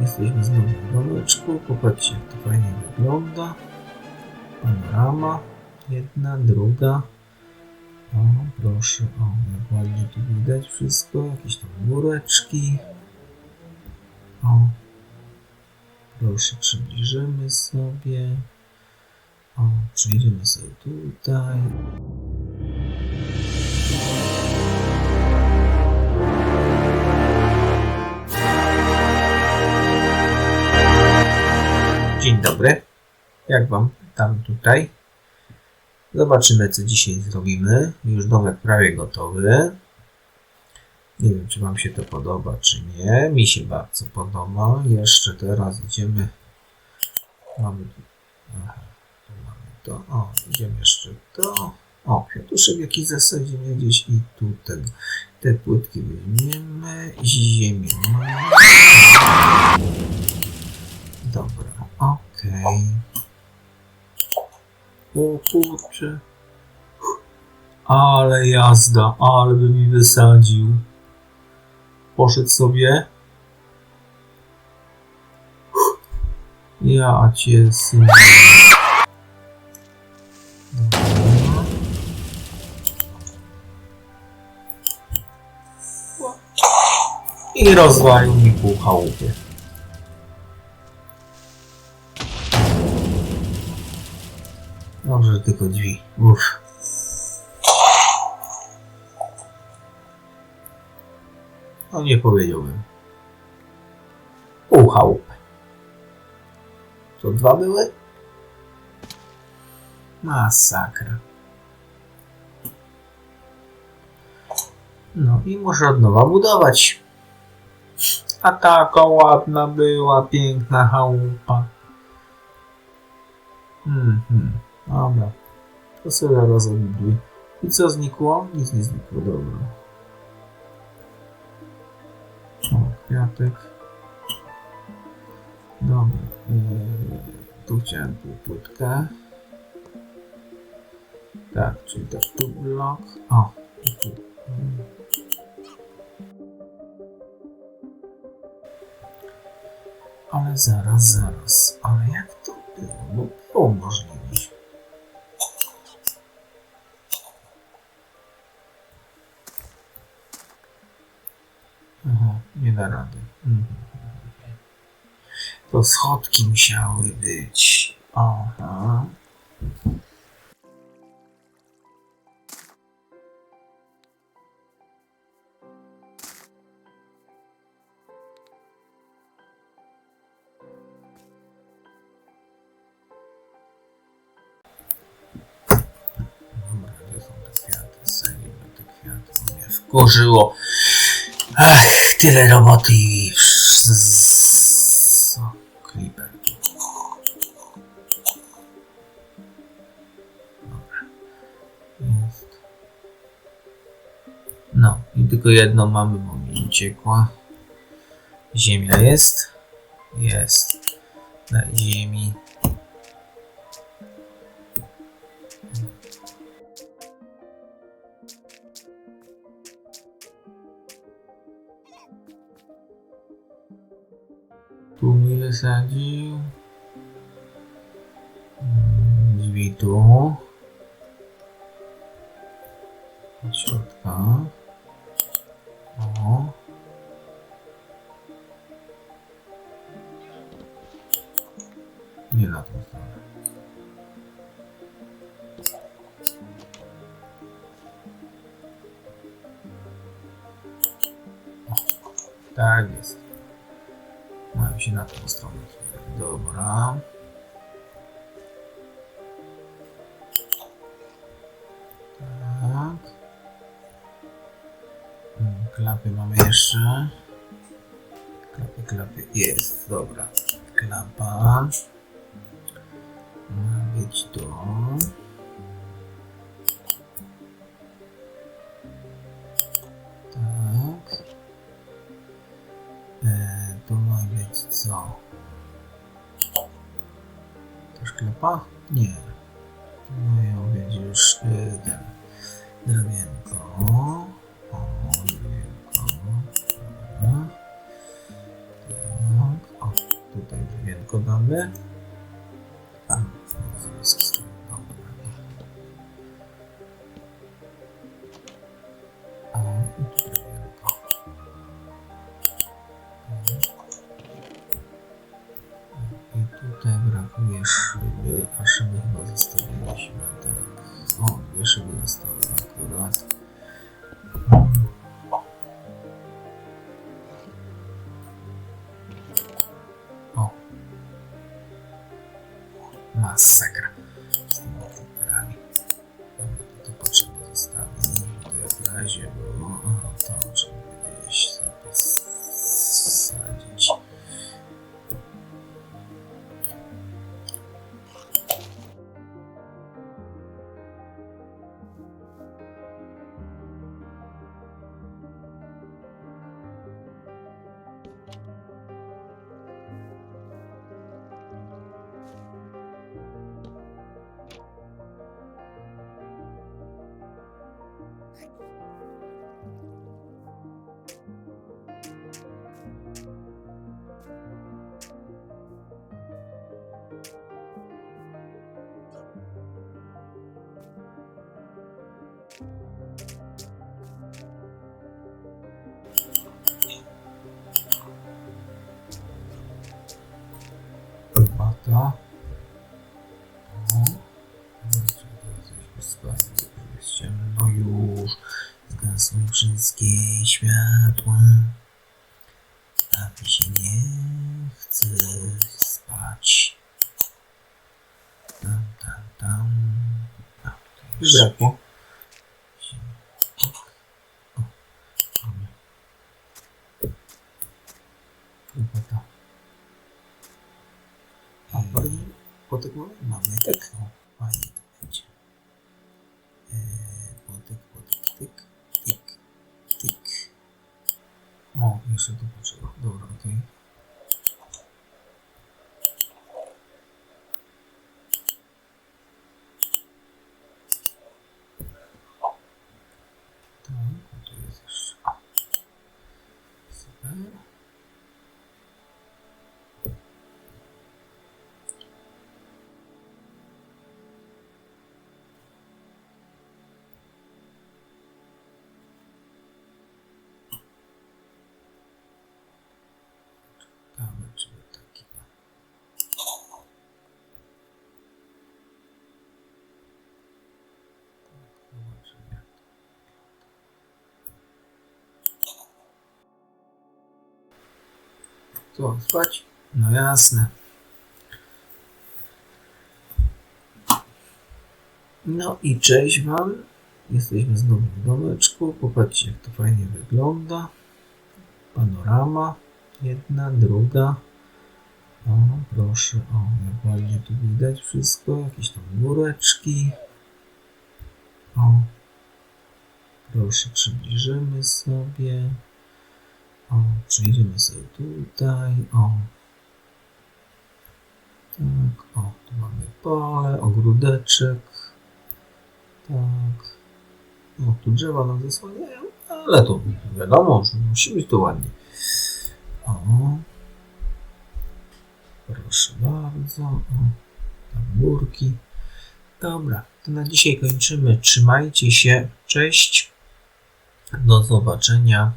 Jesteśmy znowu w domeczku. Popatrzcie, jak to fajnie wygląda. Panorama. Jedna, druga. O, proszę, o, jak ładnie tu widać wszystko. Jakieś tam góreczki. O, proszę, przybliżymy sobie. O, przejdziemy sobie tutaj. Dzień dobry. Jak wam tam tutaj? Zobaczymy, co dzisiaj zrobimy. Już domek prawie gotowy. Nie wiem, czy wam się to podoba, czy nie. Mi się bardzo podoba. Jeszcze teraz idziemy. Mamy. Aha, tu mamy to. O, idziemy jeszcze to. O, kwiatuszek jakiś zasadzimy gdzieś i tu tego. Te płytki weźmiemy. Ziemię mamy. Dobra, okej. O kurczę. Ale jazda, ale by mi wysadził. Poszedł sobie. Ja cię synu. I rozwalił mi pół chałupy. Tylko drzwi. Uff. No nie powiedziałbym. Pół chałupy. To dwa były? Masakra. No i muszę od nowa budować. A taka ładna była, piękna chałupa. Mhm. Dobra. To sobie zaraz odbuduję. I co znikło? Nic nie znikło, dobra. O, kwiatek. Dobra. Yy, tu chciałem półpłytkę. Tak, czyli tak tu blok. O, tu. Ale zaraz, zaraz. Ale jak to było? Bo było możliwość. Da rady. Mhm. To schodki musiały być. Aha. Wkurzyło. Ach, tyle roboty i... Creeper. No, i tylko jedno mamy, bo mi uciekła. Ziemia jest? Jest. Na ziemi. Tu mi wysadził. Mm, Drzwi tu. Od środka. O. Nie na tą stronę. O, tak jest. Się na tą stronę. Dobra. Tak. Mm, Klapy mamy jeszcze. Klapy, klapy. Jest, dobra. Klapa. Ma być to. mapa? Nie. Mają być już e, ten drewienko. O, drewienko. Tak, o, tutaj drewienko damy. Masakra. Łopata. O. Zobaczmy, teraz już. Zgasły wszystkie światła. A mi się nie chce spać. Tam, tam, tam. To brakło. O. Mamy. Łopata. A bardziej płotek mamy? Tak. O, fajnie to będzie. Eee, płotek, płotek, tyk, tyk, tyk. O, jeszcze tu potrzeba. Dobra, okej. Tak, Co, spać? No jasne. No i cześć Wam. Jesteśmy znowu w domeczku. Popatrzcie jak to fajnie wygląda. Panorama. Jedna, druga. O, proszę, o, ładnie tu widać wszystko. Jakieś tam góreczki. O, proszę, przybliżymy sobie. O, przejdziemy sobie tutaj. O, tak, o, tu mamy pole, ogródeczek. Tak. O, tu drzewa nam zasłaniają, ale to wiadomo, że musi być to ładnie. O. Proszę bardzo. O. Tam górki. Dobra, to na dzisiaj kończymy. Trzymajcie się. Cześć. Do zobaczenia.